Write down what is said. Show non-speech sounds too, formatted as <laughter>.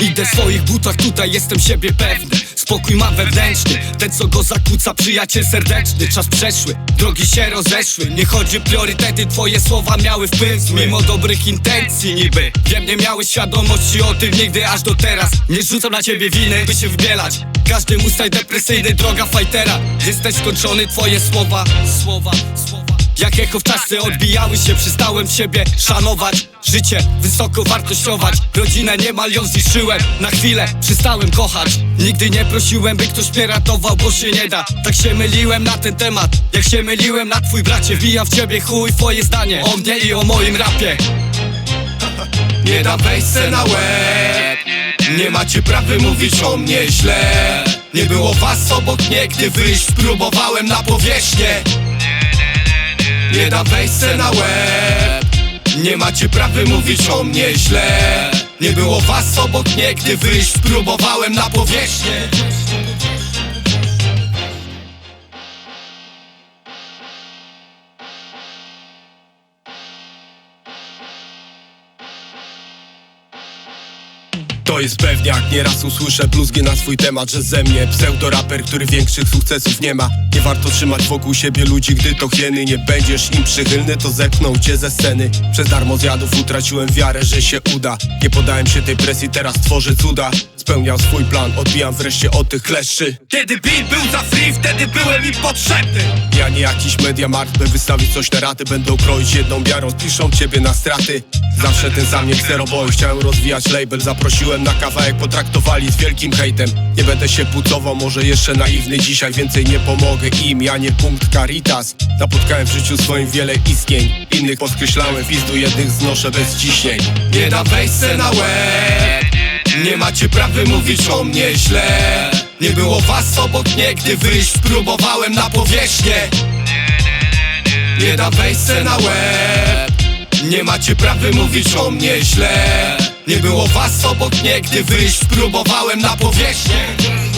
Idę w swoich butach, tutaj jestem siebie pewny. Spokój mam wewnętrzny, ten co go zakłóca Przyjaciel serdeczny, czas przeszły Drogi się rozeszły, nie chodzi priorytety Twoje słowa miały wpływ. Mimo dobrych intencji niby Wiem, nie miałeś świadomości o tym nigdy aż do teraz. Nie rzucam na ciebie winy, by się wbielać. Każdy mustaj depresyjny, droga fightera Jesteś skończony, twoje słowa Słowa, słowa jak echo w czasy odbijały się, przestałem siebie szanować. Życie wysoko wartościować. Rodzinę niemal ją zniszczyłem. Na chwilę przestałem kochać. Nigdy nie prosiłem, by ktoś mnie ratował, bo się nie da. Tak się myliłem na ten temat. Jak się myliłem na twój bracie Wbijam w ciebie chuj twoje zdanie. O mnie i o moim rapie. <laughs> Nie dam wejść na łeb. Nie macie prawy mówić o mnie źle. Nie było was obok mnie, gdy wyjść Spróbowałem na powierzchnię Nie dam wejść se na łeb. Nie macie prawy mówić o mnie źle. Nie było was obok mnie, gdy wyjść Spróbowałem na powierzchnię To jest pewniak, nieraz usłyszę bluzgi na swój temat Że ze mnie pseudoraper, który większych sukcesów nie ma. Nie warto trzymać wokół siebie ludzi, gdy to hieny Nie będziesz im przychylny, to zepchną cię ze sceny. Przez darmo zjadów utraciłem wiarę, że się uda. Nie podałem się tej presji, teraz tworzę cuda Spełniam swój plan, odbijam wreszcie od tych kleszczy. Kiedy beat był za free, wtedy byłem im potrzebny. Ja nie jakiś mediamarkt, by wystawić coś na raty Będą kroić jedną miarą, piszą ciebie na straty. Zawsze ten sam nie boy, chciałem rozwijać label. Zaprosiłem na kawałek, potraktowali z wielkim hejtem. Nie będę się pucował, może jeszcze naiwny dzisiaj. Więcej nie pomogę im, ja nie punkt caritas. Napotkałem w życiu swoim wiele istnień Innych podkreślałem, pizdu jednych znoszę bez ciśnień. Nie dam wejść na łeb nie macie prawy mówić o mnie źle. Nie było was obok mnie, gdy wyjść Spróbowałem na powierzchnię. Nie dam wejść se na łeb. Nie macie prawy mówić o mnie źle. Nie było was obok mnie, gdy wyjść Spróbowałem na powierzchnię